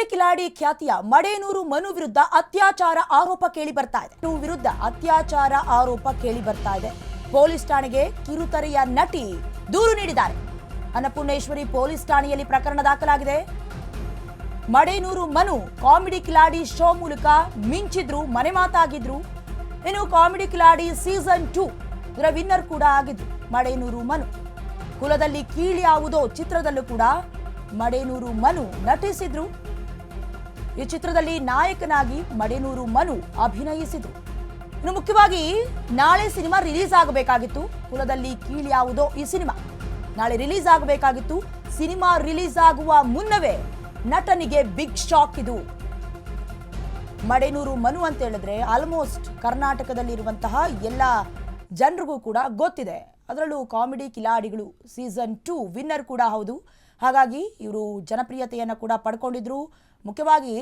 Comedy Kiladi ಖ್ಯಾತಿಯ ಮಡೇನೂರು ಮನು ವಿರುದ್ಧ ಅತ್ಯಾಚಾರ ಆರೋಪ ಕೇಳಿ ಬರ್ತಾ ಇದೆ. ವಿರುದ್ಧ ಅತ್ಯಾಚಾರ ಆರೋಪ ಕೇಳಿ ಬರ್ತಾ ಇದೆ. ಪೊಲೀಸ್ ಠಾಣೆಗೆ ಕಿರುತೆರೆಯ ನಟಿ ದೂರು ನೀಡಿದ್ದಾರೆ. ಅನ್ನಪೂರ್ಣೇಶ್ವರಿ ಪೊಲೀಸ್ ಠಾಣೆಯಲ್ಲಿ ಪ್ರಕರಣ ದಾಖಲಾಗಿದೆ. ಮಡೇನೂರು ಮನು ಕಾಮಿಡಿ ಕಿಲಾಡಿ ಶೋ ಮೂಲಕ ಮಿಂಚಿದ್ರು, ಮನೆ ಮಾತಾಗಿದ್ರು. ಇನ್ನು ಕಾಮಿಡಿ ಕಿಲಾಡಿ ಸೀಸನ್ ಟೂ ಇದರ ವಿನ್ನರ್ ಕೂಡ ಆಗಿದ್ರು ಮಡೇನೂರು ಮನು. ಕುಲದಲ್ಲಿ ಕೀಳಿ ಯಾವುದೋ ಚಿತ್ರದಲ್ಲೂ ಕೂಡ ಮಡೇನೂರು ಮನು ನಟಿಸಿದ್ರು. ಈ ಚಿತ್ರದಲ್ಲಿ ನಾಯಕನಾಗಿ ಮಡೇನೂರು ಮನು ಅಭಿನಯಿಸಿದ್ರು. ಇನ್ನು ಮುಖ್ಯವಾಗಿ ನಾಳೆ ಸಿನಿಮಾ ರಿಲೀಸ್ ಆಗಬೇಕಾಗಿತ್ತು. ಕುಲದಲ್ಲಿ ಕೀಳಿ ಯಾವುದೋ ಈ ಸಿನಿಮಾ? ನಾಳೆ ರಿಲೀಸ್ ಆಗಬೇಕಾಗಿತ್ತು. ಸಿನಿಮಾ ರಿಲೀಸ್ ಆಗುವ ಮುನ್ನವೇ ನಟನಿಗೆ ಬಿಗ್ ಶಾಕ್ ಇದು. ಮಡೇನೂರು ಮನು ಅಂತ ಹೇಳಿದ್ರೆ ಆಲ್ಮೋಸ್ಟ್ ಕರ್ನಾಟಕದಲ್ಲಿರುವಂತಹ ಎಲ್ಲ ಜನರಿಗೂ ಕೂಡ ಗೊತ್ತಿದೆ. ಅದರಲ್ಲೂ ಕಾಮಿಡಿ ಕಿಲಾಡಿಗಳು ಸೀಸನ್ ಟೂ ವಿನ್ನರ್ ಕೂಡ ಹೌದು. ಹಾಗಾಗಿ ಇವರು ಜನಪ್ರಿಯತೆಯನ್ನು ಕೂಡ ಪಡ್ಕೊಂಡಿದ್ರು. ಮುಖ್ಯವಾಗಿ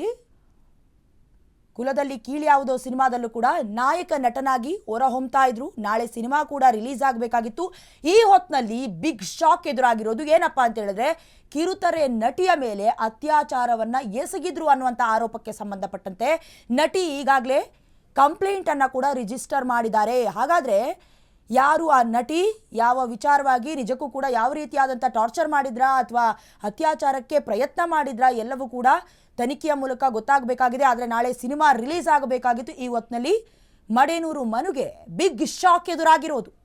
ಕುಲದಲ್ಲಿ ಕೀಳಿ ಯಾವುದೋ ಸಿನಿಮಾದಲ್ಲೂ ಕೂಡ ನಾಯಕ ನಟನಾಗಿ ಹೊರಹೊಮ್ತಾ ಇದ್ರು. ನಾಳೆ ಸಿನಿಮಾ ಕೂಡ ರಿಲೀಸ್ ಆಗಬೇಕಾಗಿತ್ತು. ಈ ಹೊತ್ತಿನಲ್ಲಿ ಬಿಗ್ ಶಾಕ್ ಎದುರಾಗಿರೋದು ಏನಪ್ಪಾ ಅಂತ ಹೇಳಿದ್ರೆ, ಕಿರುತೆರೆ ನಟಿಯ ಮೇಲೆ ಅತ್ಯಾಚಾರವನ್ನ ಎಸಗಿದ್ರು ಅನ್ನುವಂಥ ಆರೋಪಕ್ಕೆ ಸಂಬಂಧಪಟ್ಟಂತೆ ನಟಿ ಈಗಾಗಲೇ ಕಂಪ್ಲೇಂಟನ್ನು ಕೂಡ ರಿಜಿಸ್ಟರ್ ಮಾಡಿದ್ದಾರೆ. ಹಾಗಾದ್ರೆ ಯಾರು ಆ ನಟಿ? ಯಾವ ವಿಚಾರವಾಗಿ? ನಿಜಕ್ಕೂ ಕೂಡ ಯಾವ ರೀತಿಯಾದಂಥ ಟಾರ್ಚರ್ ಮಾಡಿದ್ರಾ? ಅಥವಾ ಅತ್ಯಾಚಾರಕ್ಕೆ ಪ್ರಯತ್ನ ಮಾಡಿದ್ರಾ? ಎಲ್ಲವೂ ಕೂಡ ತನಿಖೆಯ ಮೂಲಕ ಗೊತ್ತಾಗಬೇಕಾಗಿದೆ. ಆದರೆ ನಾಳೆ ಸಿನಿಮಾ ರಿಲೀಸ್ ಆಗಬೇಕಾಗಿತ್ತು. ಈ ಹೊತ್ತಿನಲ್ಲಿ ಮಡೇನೂರು ಮನುಗೆ ಬಿಗ್ ಶಾಕ್ ಎದುರಾಗಿರೋದು.